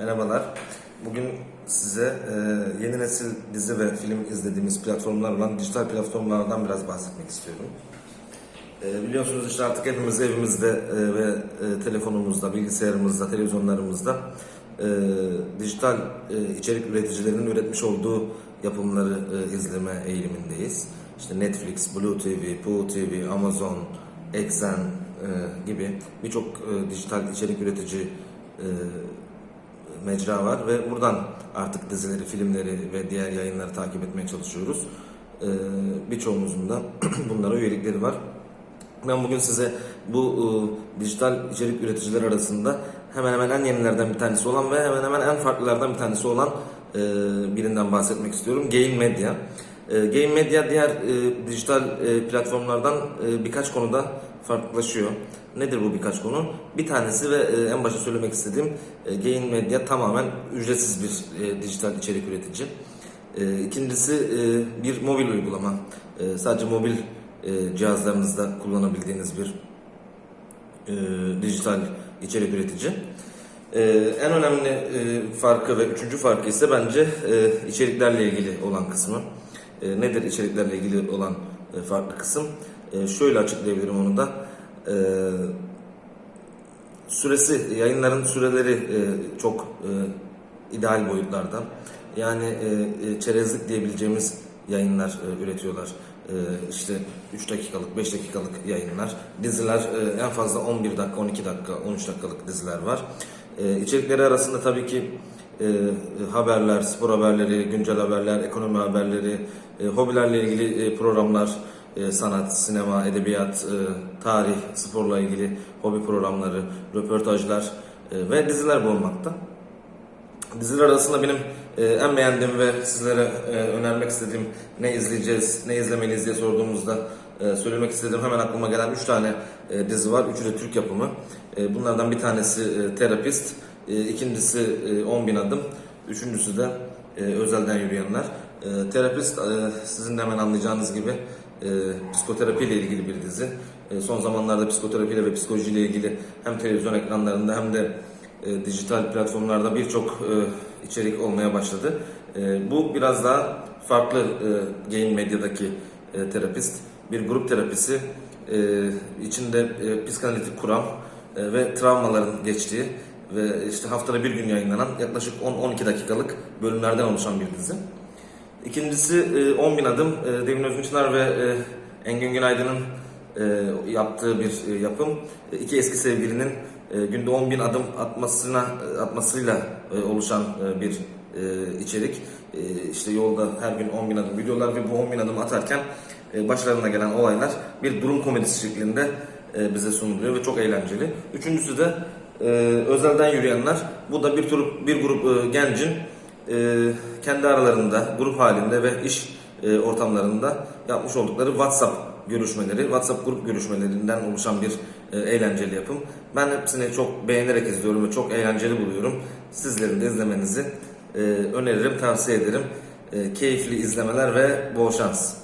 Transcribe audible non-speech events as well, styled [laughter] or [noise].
Merhabalar. Bugün size e, yeni nesil dizi ve film izlediğimiz platformlar olan dijital platformlardan biraz bahsetmek istiyorum. E, biliyorsunuz işte artık hepimiz evimizde e, ve e, telefonumuzda, bilgisayarımızda, televizyonlarımızda e, dijital e, içerik üreticilerinin üretmiş olduğu yapımları e, izleme eğilimindeyiz. İşte Netflix, Blue TV, Poo TV, Amazon, Exxen e, gibi birçok e, dijital içerik üretici e, mecra var ve buradan artık dizileri, filmleri ve diğer yayınları takip etmeye çalışıyoruz. Ee, birçoğumuzun da [clears throat] bunlara üyelikleri var. Ben bugün size bu e, dijital içerik üreticiler arasında hemen hemen en yenilerden bir tanesi olan ve hemen hemen en farklılardan bir tanesi olan e, birinden bahsetmek istiyorum. Gain Media. E, Gain Media diğer e, dijital e, platformlardan e, birkaç konuda farklılaşıyor. Nedir bu birkaç konu? Bir tanesi ve e, en başta söylemek istediğim e, Gain Media tamamen ücretsiz bir e, dijital içerik üretici. E, ikincisi e, bir mobil uygulama. E, sadece mobil e, cihazlarınızda kullanabildiğiniz bir e, dijital içerik üretici. E, en önemli e, farkı ve üçüncü farkı ise bence e, içeriklerle ilgili olan kısmı. E, nedir içeriklerle ilgili olan e, farklı kısım? E, şöyle açıklayabilirim onu da. E, süresi, yayınların süreleri e, çok e, ideal boyutlarda. Yani e, e, çerezlik diyebileceğimiz yayınlar e, üretiyorlar. E, işte 3 dakikalık, 5 dakikalık yayınlar. Diziler e, en fazla 11 dakika, 12 dakika, 13 dakikalık diziler var. E, içerikleri arasında tabii ki e, haberler, spor haberleri, güncel haberler, ekonomi haberleri, e, hobilerle ilgili e, programlar, e, sanat, sinema, edebiyat, e, tarih, sporla ilgili hobi programları, röportajlar e, ve diziler bulunmakta. Diziler arasında benim e, en beğendiğim ve sizlere e, önermek istediğim ne izleyeceğiz, ne izlemeliyiz diye sorduğumuzda e, söylemek istediğim hemen aklıma gelen 3 tane e, dizi var. Üçü de Türk yapımı. E, bunlardan bir tanesi e, Terapist, e, ikincisi e, 10 bin adım, üçüncüsü de e, Özelden Yürüyenler. E, Terapist e, sizin de hemen anlayacağınız gibi e, psikoterapiyle ilgili bir dizi. E, son zamanlarda psikoterapiyle ve psikolojiyle ilgili hem televizyon ekranlarında hem de e, dijital platformlarda birçok e, içerik olmaya başladı. E, bu biraz daha farklı e, Medya'daki e, terapist. Bir grup terapisi e, içinde e, psikanalitik kuram e, ve travmaların geçtiği ve işte haftada bir gün yayınlanan yaklaşık 10-12 dakikalık bölümlerden oluşan bir dizi. İkincisi e, 10 bin adım e, Devin Özünçınar ve e, Engin Günaydın'ın e, yaptığı bir e, yapım. E, iki eski sevgilinin e, günde 10 bin adım atmasına e, atmasıyla e, oluşan e, bir e, içerik. E, işte yolda her gün 10 bin adım gidiyorlar ve bu 10 bin adım atarken e, başlarına gelen olaylar bir durum komedisi şeklinde e, bize sunuluyor ve çok eğlenceli. Üçüncüsü de e, özelden yürüyenler. Bu da bir tür bir grup e, gencin e, kendi aralarında grup halinde ve iş e, ortamlarında yapmış oldukları WhatsApp görüşmeleri, WhatsApp grup görüşmelerinden oluşan bir e, eğlenceli yapım. Ben hepsini çok beğenerek izliyorum ve çok eğlenceli buluyorum. Sizlerin de izlemenizi e, öneririm, tavsiye ederim. E, keyifli izlemeler ve bol şans.